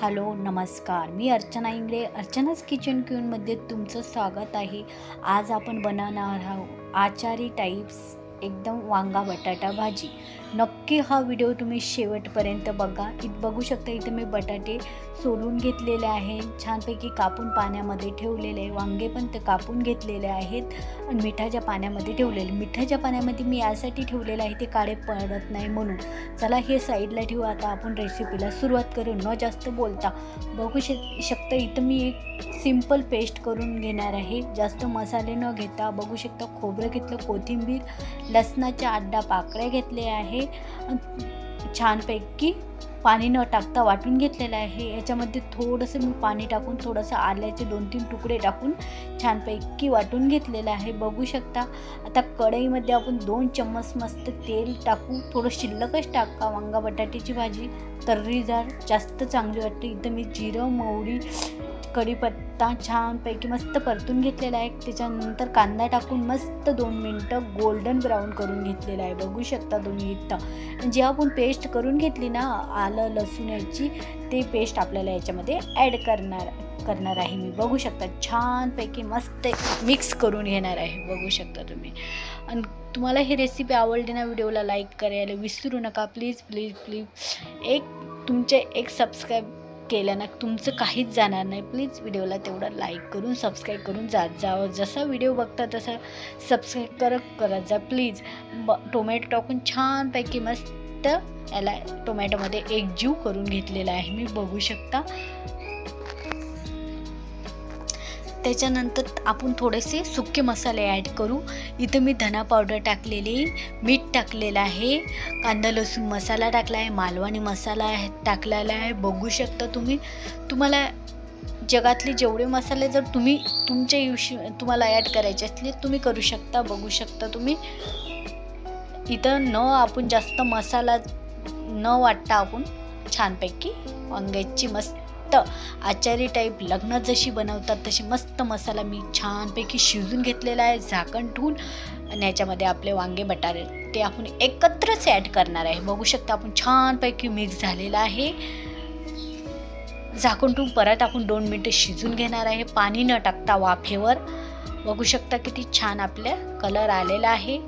Hello नमस्कार. मी Archana Ingale अर्चनाच kitchen क्यूनमध्ये तुमचं स्वागत आहे. आज आपण बनवणार आहोत आचारी टाईप्स एकदम वांगा बटाटा भाजी. नक्की हा व्हिडिओ तुम्ही शेवटपर्यंत बघा. इथं बघू शकता इथं मी बटाटे सोलून घेतलेले आहेत. छानपैकी कापून पाण्यामध्ये ठेवलेले आहे. वांगे पण ते कापून घेतलेले आहेत आणि मिठाच्या पाण्यामध्ये ठेवलेले. मिठाच्या पाण्यामध्ये मी यासाठी ठेवलेलं आहे ते काळे पडत नाही म्हणून. चला हे साईडला ठेवू. आता आपण रेसिपीला सुरुवात करू. न जास्त बोलता बघू शक शकता इथं मी एक सिंपल पेस्ट करून घेणार आहे. जास्त मसाले न घेता बघू शकता खोबरं घेतलं कोथिंबीर लसणाच्या अड्डा पाकळ्या घेतले आहे. छानपैकी पाणी न टाकता वाटून घेतलेलं आहे. याच्यामध्ये थोडंसं मी पाणी टाकून थोडंसं आल्याचे दोन तीन तुकडे टाकून छानपैकी वाटून घेतलेलं आहे. बघू शकता आता कढईमध्ये आपण दोन चम्मच मस्त तेल टाकू थोडं शिल्लकच टाका. वांगा बटाट्याची भाजी तर्रीदार जास्त चांगली वाटते. इथं मी जिरं मोहरी कढीपत्ता छानपैकी मस्त परतून घेतलेला आहे. त्याच्यानंतर कांदा टाकून मस्त दोन मिनटं गोल्डन ब्राऊन करून घेतलेला आहे. बघू शकता तुम्ही इथं. जेव्हा आपण पेस्ट करून घेतली ना आलं लसूण याची ते पेस्ट आपल्याला याच्यामध्ये ॲड करणार करणार आहे मी. बघू शकता छानपैकी मस्त मिक्स करून घेणार आहे. बघू शकता तुम्ही. आणि तुम्हाला ही रेसिपी आवडली ना व्हिडिओला लाईक करायला विसरू नका. प्लीज प्लीज प्लीज एक तुमचे एक सबस्क्राईब केल्यानं ना तुमचं काहीच जाणार नाही. प्लीज व्हिडिओला तेवढा लाईक करून सबस्क्राईब करून जात जावं जसा व्हिडिओ बघता तसा सबस्क्राईब करत करत जा प्लीज. ब टोमॅटो टाकून छानपैकी मस्त याला टोमॅटोमध्ये एक जीव करून घेतलेला आहे. मी बघू शकता. त्याच्यानंतर आपण थोडेसे सुके मसाले ॲड करू. इथं मी धना पावडर टाकलेली मीठ टाकलेलं आहे कांदा लसूण मसाला टाकला आहे मालवणी मसाला आहे टाकलेला आहे. बघू शकता तुम्ही तुम्हाला जगातले जेवढे मसाले जर तुम्ही तुमच्या युशी तुम्हाला ॲड करायचे असले तुम्ही करू शकता बघू शकता तुम्ही. इथं न आपण जास्त मसाला न वाटता आपण छानपैकी वांग्याची मस्त आचारी टाईप लग्न जशी बनवतात तशी मस्त मसाला मी छानपैकी शिजून घेतलेला आहे झाकण ठेवून आणि याच्यामध्ये आपले वांगे बटाटे ते आपण एकत्रच ॲड करणार आहे. बघू शकता आपण छानपैकी मिक्स झालेला आहे. झाकून ठेवून परत आपण दोन मिनटं शिजून घेणार आहे. पाणी न टाकता वाफेवर. बघू शकता किती छान आपल्या कलर आलेला आहे.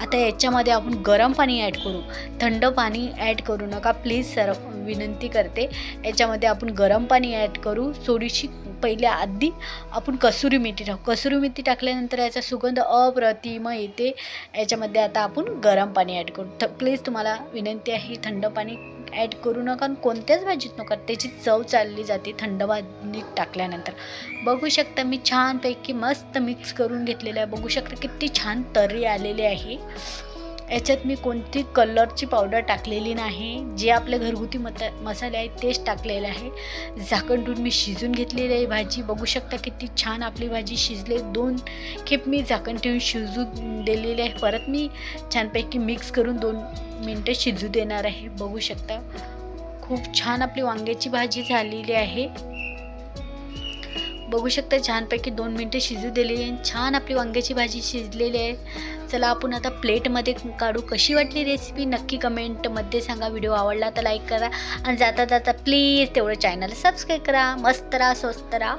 आता याच्यामध्ये आपण गरम पाणी ॲड करू. थंड पाणी ॲड करू नका. प्लीज सर विनंती करते. याच्यामध्ये आपण गरम पाणी ॲड करू. थोडीशी पहिले आधी आपण कसुरी मेथी टाकू. कसुरी मेथी टाकल्यानंतर याचा सुगंध अप्रतिम येते. याच्यामध्ये आता आपण गरम पाणी ॲड करू. थ प्लीज तुम्हाला विनंती आहे थंड पाणी ॲड करू नका आणि कोणत्याच भाजीत नका. त्याची चव चालली जाते थंड भाजीत टाकल्यानंतर. बघू शकता मी छानपैकी मस्त मिक्स करून घेतलेलं आहे. बघू शकता किती छान तर्री आलेली आहे. याच्यात मी कोणती कलरची पावडर टाकलेली नाही. जे आपले घरगुती मत मसाले आहेत तेच टाकलेले आहे. झाकण ठेवून मी शिजून घेतलेली आहे भाजी. बघू शकता किती छान आपली भाजी शिजले दोन खेप मी झाकण ठेवून शिजू दिलेली आहे. परत मी छानपैकी मिक्स करून दोन मिनटं शिजू देणार आहे. बघू शकता. खूप छान आपली वांग्याची भाजी झालेली आहे. बघू शकता छानपैकी दोन मिनटं शिजू दिलेली आहे. छान आपली वांग्याची भाजी शिजलेली आहे. चला आपण आता प्लेटमध्ये काढू. कशी वाटली रेसिपी नक्की कमेंटमध्ये सांगा. व्हिडिओ आवडला तर लाईक करा. आणि जाता जाता प्लीज तेवढं चॅनल सबस्क्राईब करा. मस्त राहा स्वस्त राहा.